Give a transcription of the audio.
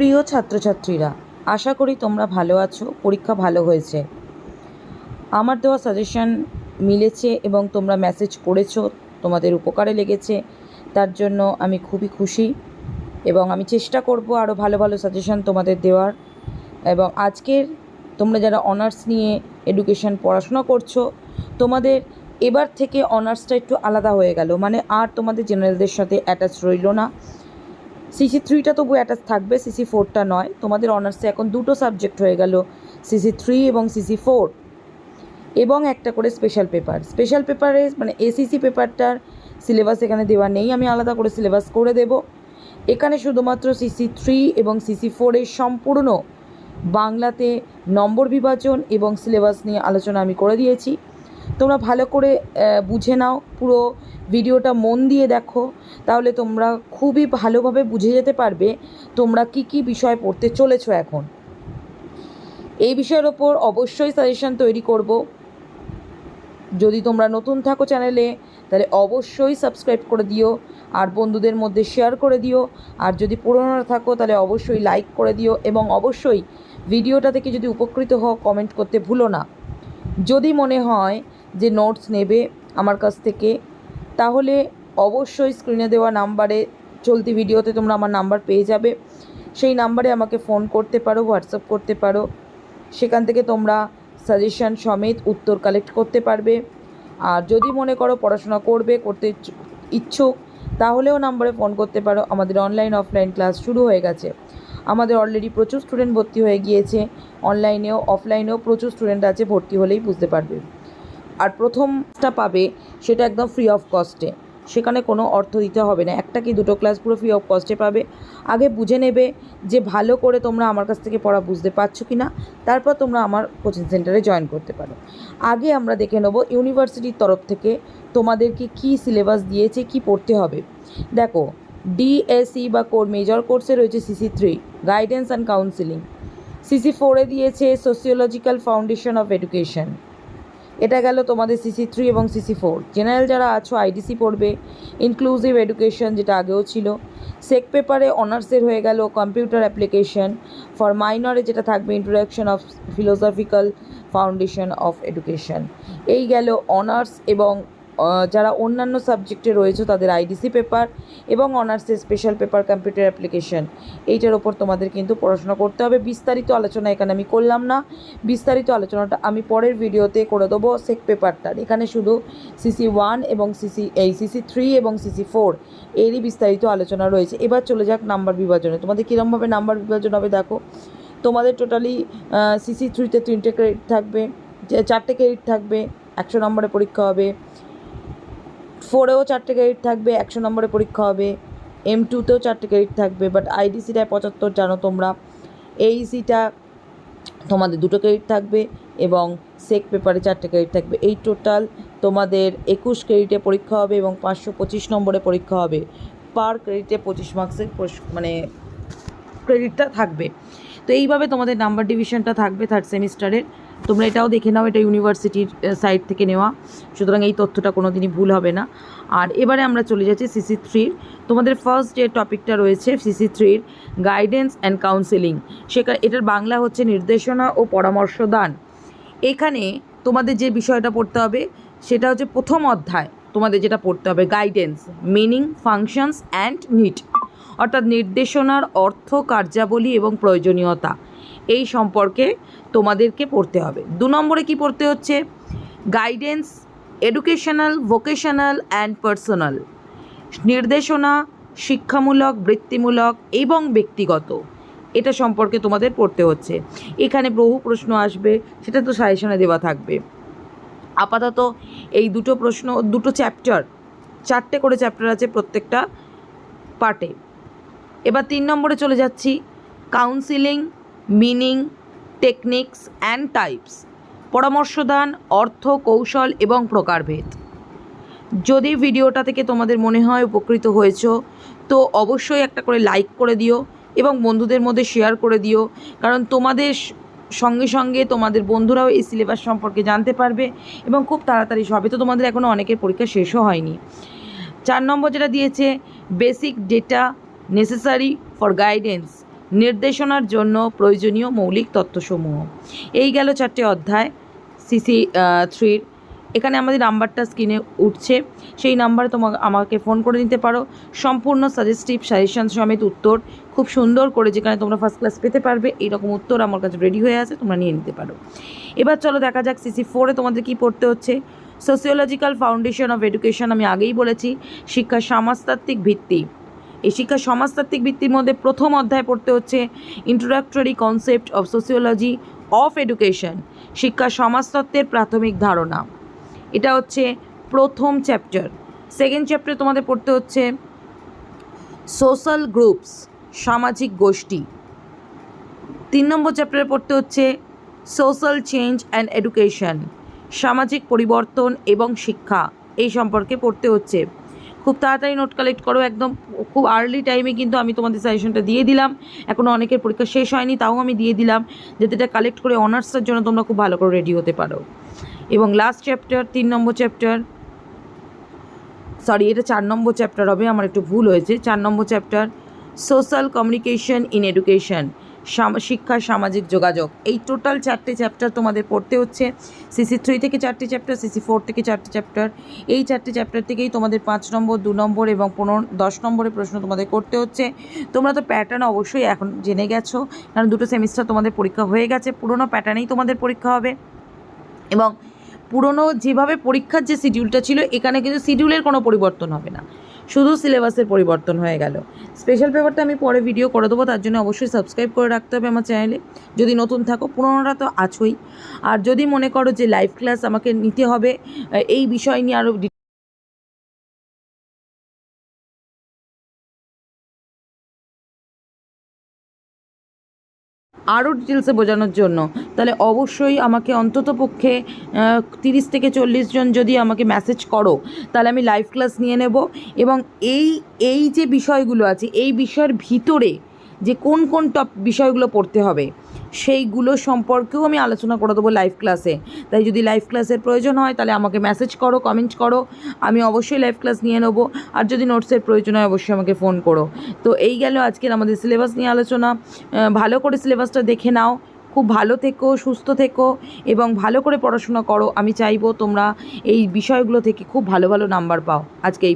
প্রিয় ছাত্রছাত্রীরা, আশা করি তোমরা ভালো আছো, পরীক্ষা ভালো হয়েছে। আমার দেওয়া সাজেশান মিলেছে এবং তোমরা মেসেজ করেছ, তোমাদের উপকারে লেগেছে, তার জন্য আমি খুবই খুশি এবং আমি চেষ্টা করব আরও ভালো ভালো সাজেশান তোমাদের দেওয়ার এবং আজকের তোমরা যারা অনার্স নিয়ে এডুকেশন পড়াশোনা করছ, তোমাদের এবার থেকে অনার্সটা একটু আলাদা হয়ে গেল। মানে আর তোমাদের জেনারেলদের সাথে অ্যাটাচ রইল না। সিসি থ্রিটা তবু অ্যাটাচ থাকবে, সিসি ফোরটা নয়। তোমাদের অনার্সে এখন দুটো সাবজেক্ট হয়ে গেল, সিসি থ্রি এবং সিসি ফোর। এবং একটা করে স্পেশাল পেপার স্পেশাল পেপারে মানে এসিসি পেপারটার সিলেবাস এখানে দেওয়া নেই, আমি আলাদা করে সিলেবাস করে দেব। এখানে শুধুমাত্র সিসি থ্রি এবং সিসি ফোরের সম্পূর্ণ বাংলাতে নম্বর বিভাজন এবং সিলেবাস নিয়ে আলোচনা আমি করে দিয়েছি। তোমরা ভালো করে বুঝে নাও, পুরো ভিডিওটা মন দিয়ে দেখো, তাহলে তোমরা খুবই ভালোভাবে বুঝে যেতে পারবে তোমরা কি কি বিষয় পড়তে চলেছো এখন। এই বিষয়ের ওপর অবশ্যই সাজেশন তৈরি করব। যদি তোমরা নতুন থাকো চ্যানেলে তাহলে অবশ্যই সাবস্ক্রাইব করে দিও, আর বন্ধুদের মধ্যে শেয়ার করে দিও, আর যদি পুরনো থাকো, তাহলে অবশ্যই লাইক করে দিও, এবং অবশ্যই ভিডিওটা থেকে যদি উপকৃত হও কমেন্ট করতে ভুলো না। যদি মনে হয় যে নোটস নেবে আমার কাছ থেকে, তাহলে অবশ্যই স্ক্রিনে দেওয়া নাম্বারে চলতি ভিডিওতে তোমরা আমার নাম্বার পেয়ে যাবে। সেই নাম্বারে আমাকে ফোন করতে পারো হোয়াটসঅ্যাপ করতে পারো। সেখান থেকে তোমরা সাজেশন সমেত উত্তর কালেক্ট করতে পারবে। আর যদি মনে করো পড়াশোনা করবে, করতে ইচ্ছুক, তাহলেও নাম্বারে ফোন করতে পারো। আমাদের অনলাইন অফলাইন ক্লাস শুরু হয়ে গেছে। আমাদের অলরেডি প্রচুর স্টুডেন্ট ভর্তি হয়ে গিয়েছে। অনলাইনেও অফলাইনেও প্রচুর স্টুডেন্ট আছে, ভর্তি হলেই বুঝতে পারবে। আর প্রথমটা পাবে সেটা একদম ফ্রি অফ কস্টে সেখানে কোনো অর্থ দিতে হবে না। একটা কি দুটো ক্লাস পুরো ফ্রি অফ কস্টে পাবে। আগে বুঝে নেবে যে ভালো করে তোমরা আমার কাছ থেকে পড়া বুঝতে পারছ কি না তারপর তোমরা আমার কোচিং সেন্টারে জয়েন করতে পারো। আগে আমরা দেখে নেব ইউনিভার্সিটির তরফ থেকে তোমাদেরকে কী সিলেবাস দিয়েছে, কি পড়তে হবে। দেখো ডিএসই বা কোর মেজর কোর্সে রয়েছে CC three guidance and counselling CC ফোরে দিয়েছে সোসিওলজিক্যাল ফাউন্ডেশন অফ এডুকেশন এটা গেল তোমাদের সিসি থ্রি এবং সিসি ফোর জেনারেল যারা আছো আইডিসি পড়বে ইনক্লুসিভ এডুকেশন যেটা আগেও ছিল। সেক পেপারে অনার্সের হয়ে গেল কম্পিউটার অ্যাপ্লিকেশন ফর মাইনরে যেটা থাকবে introduction of philosophical foundation of education এই গেল অনার্স এবং যারা অন্যান্য সাবজেক্টে রয়েছে তাদের আইডিসি পেপার এবং অনার্সের স্পেশাল পেপার কম্পিউটার অ্যাপ্লিকেশন। এইটার ওপর তোমাদের কিন্তু পড়াশোনা করতে হবে। বিস্তারিত আলোচনা এখানে আমি করলাম না। বিস্তারিত আলোচনাটা আমি পরের ভিডিওতে করে দেবো সেক পেপারটার। এখানে শুধু সিসি ওয়ান এবং সিসি এই সিসি থ্রি এবং সিসি ফোর এরই বিস্তারিত আলোচনা রয়েছে। এবার চলে যাক নাম্বার বিভাজনে। তোমাদের কীরমভাবে নাম্বার বিভাজন হবে দেখো। তোমাদের টোটালি সিসি থ্রিতে তিনটে ক্রেডিট থাকবে চারটে ক্রেডিট থাকবে, একশো নম্বরে পরীক্ষা হবে ফোরেও চারটে ক্রেডিট থাকবে, একশো নম্বরে পরীক্ষা হবে এম টুতেও চারটে ক্রেডিট থাকবে বাট আইডিসিটায় পঁচাত্তর জানো তোমরা। এইসিটা তোমাদের দুটো ক্রেডিট থাকবে এবং সেক পেপারে চারটে ক্রেডিট থাকবে। এই টোটাল তোমাদের একুশ ক্রেডিটে পরীক্ষা হবে এবং পাঁচশো পঁচিশ নম্বরে পরীক্ষা হবে। পার ক্রেডিটে পঁচিশ মার্কসের মানে ক্রেডিটটা থাকবে। তো এইভাবে তোমাদের নাম্বার ডিভিশনটা থাকবে থার্ড সেমিস্টারের তোমরা এটাও দেখে নাও, এটা ইউনিভার্সিটির সাইড থেকে নেওয়া। সুতরাং এই তথ্যটা কোনো দিনই ভুল হবে না। আর এবারে আমরা চলে যাচ্ছি সিসি থ্রির তোমাদের ফার্স্ট যে টপিকটা রয়েছে সিসি থ্রির গাইডেন্স অ্যান্ড কাউন্সেলিং সেখানে এটার বাংলা হচ্ছে নির্দেশনা ও পরামর্শ দান এখানে তোমাদের যে বিষয়টা পড়তে হবে, সেটা হচ্ছে প্রথম অধ্যায়। তোমাদের যেটা পড়তে হবে guidance meaning functions and need অর্থাৎ নির্দেশনার অর্থ, কার্যাবলী এবং প্রয়োজনীয়তা। এই সম্পর্কে তোমাদেরকে পড়তে হবে। দু নম্বরে কি পড়তে হচ্ছে? Guidance educational vocational and personal নির্দেশনা, শিক্ষামূলক, বৃত্তিমূলক এবং ব্যক্তিগত। এটা সম্পর্কে তোমাদের পড়তে হচ্ছে। এখানে বহু প্রশ্ন আসবে, সেটা তো সাজেশনে দেওয়া থাকবে। আপাতত এই দুটো প্রশ্ন, দুটো চ্যাপ্টার চারটে করে চ্যাপ্টার আছে প্রত্যেকটা পার্টে এবার তিন নম্বরে চলে যাচ্ছি। Counselling meaning, techniques and types. পরামর্শদান, অর্থ, কৌশল এবং প্রকারভেদ। যদি ভিডিওটা থেকে তোমাদের মনে হয় উপকৃত হয়েছ, তো অবশ্যই একটা করে লাইক করে দিও এবং বন্ধুদের মধ্যে শেয়ার করে দিও। কারণ তোমাদের সঙ্গে সঙ্গে তোমাদের বন্ধুরাও এই সিলেবাস সম্পর্কে জানতে পারবে এবং খুব তাড়াতাড়ি সবে তো তোমাদের এখনও অনেকের পরীক্ষা শেষও হয়নি। চার নম্বর যেটা দিয়েছে basic data necessary for guidance নির্দেশনার জন্য প্রয়োজনীয় মৌলিক তত্ত্বসমূহ এই গেল চারটে অধ্যায়, সিসি থ্রির। এখানে আমাদের নাম্বারটা স্ক্রিনে উঠছে। সেই নাম্বারে তোমাকে আমাকে ফোন করে নিতে পারো। সম্পূর্ণ সাজেস্টিভ সাজেশন সমেত উত্তর খুব সুন্দর করে যেখানে তোমরা ফার্স্ট ক্লাস পেতে পারবে, এইরকম উত্তর আমার কাছে রেডি হয়ে আছে, তোমরা নিয়ে নিতে পারো। এবার চলো দেখা যাক সিসি ফোরে তোমাদের কী পড়তে হচ্ছে। সোসিওলজিক্যাল ফাউন্ডেশন অফ এডুকেশন আমি আগেই বলেছি, শিক্ষা সমাজতাত্ত্বিক ভিত্তি। এই শিক্ষা সমাজতাত্ত্বিক ভিত্তির মধ্যে প্রথম অধ্যায় পড়তে হচ্ছে introductory concept of sociology of education শিক্ষা সমাজতত্ত্বের প্রাথমিক ধারণা। এটা হচ্ছে প্রথম চ্যাপ্টার সেকেন্ড চ্যাপ্টার তোমাদের পড়তে হচ্ছে সোশ্যাল গ্রুপস সামাজিক গোষ্ঠী। তিন নম্বর চ্যাপ্টারে পড়তে হচ্ছে সোশ্যাল চেঞ্জ অ্যান্ড এডুকেশন সামাজিক পরিবর্তন এবং শিক্ষা। এই সম্পর্কে পড়তে হচ্ছে। খুব তাড়াতাড়ি নোট কালেক্ট করো, একদম খুব আর্লি টাইমে কিন্তু আমি তোমাদের সাজেশনটা দিয়ে দিলাম। এখনও অনেকের পরীক্ষা শেষ হয়নি, তাও আমি দিয়ে দিলাম, যাতে এটা কালেক্ট করে অনার্সের জন্য তোমরা খুব ভালো করে রেডি হতে পারো। এবং লাস্ট চ্যাপ্টার তিন নম্বর চ্যাপ্টার সরি এটা চার নম্বর চ্যাপ্টার হবে, আমার একটু ভুল হয়েছে। চার নম্বর chapter social communication in education শিক্ষা, সামাজিক যোগাযোগ। এই টোটাল চারটে চ্যাপ্টার তোমাদের পড়তে হচ্ছে। সিসি থ্রি থেকে চারটে চ্যাপ্টার সিসি ফোর থেকে চারটে চ্যাপ্টার। এই চারটে চ্যাপ্টার থেকেই তোমাদের পাঁচ নম্বর, দু নম্বর এবং পনেরো, দশ নম্বরের প্রশ্ন তোমাদের করতে হচ্ছে। তোমরা তো প্যাটার্ন অবশ্যই এখন জেনে গেছো, কারণ দুটো সেমিস্টার তোমাদের পরীক্ষা হয়ে গেছে। পুরোনো প্যাটার্নেই তোমাদের পরীক্ষা হবে। এবং পুরনো যেভাবে পরীক্ষার যে শিডিউলটা ছিল, এখানে কিন্তু শিডিউলের কোনো পরিবর্তন হবে না। শুধু সিলেবাসের পরিবর্তন হয়ে গেল। স্পেশাল পেপারটা আমি পরে ভিডিও করে দেবো, তার জন্য অবশ্যই সাবস্ক্রাইব করে রাখতে হবে আমার চ্যানেলে যদি নতুন থাকো পুরোনোটা তো আছোই। আর যদি মনে করো যে লাইভ ক্লাস আমাকে নিতে হবে এই বিষয় নিয়ে আরও আরও ডিটেলসে বোঝানোর জন্য। তাহলে অবশ্যই আমাকে অন্তত পক্ষে তিরিশ থেকে চল্লিশ জন যদি আমাকে মেসেজ করো, তাহলে আমি লাইভ ক্লাস নিয়ে নেব। এবং এই এই যে বিষয়গুলো আছে, এই বিষয়ের ভিতরে যে কোন কোন টপ বিষয়গুলো পড়তে হবে সেইগুলো সম্পর্কেও আমি আলোচনা করে দেবো লাইভ ক্লাসে তাই যদি লাইভ ক্লাসের প্রয়োজন হয়, তাহলে আমাকে মেসেজ করো কমেন্ট করো। আমি অবশ্যই লাইভ ক্লাস নিয়ে নেব। আর যদি নোটসের প্রয়োজন হয়, অবশ্যই আমাকে ফোন করো। তো এই গেল আজকের আমাদের সিলেবাস নিয়ে আলোচনা। ভালো করে সিলেবাসটা দেখে নাও। খুব ভালো থেকো, সুস্থ থেকো, এবং ভালো করে পড়াশোনা করো। আমি চাইব তোমরা এই বিষয়গুলো থেকে খুব ভালো ভালো নাম্বার পাও। আজকে এই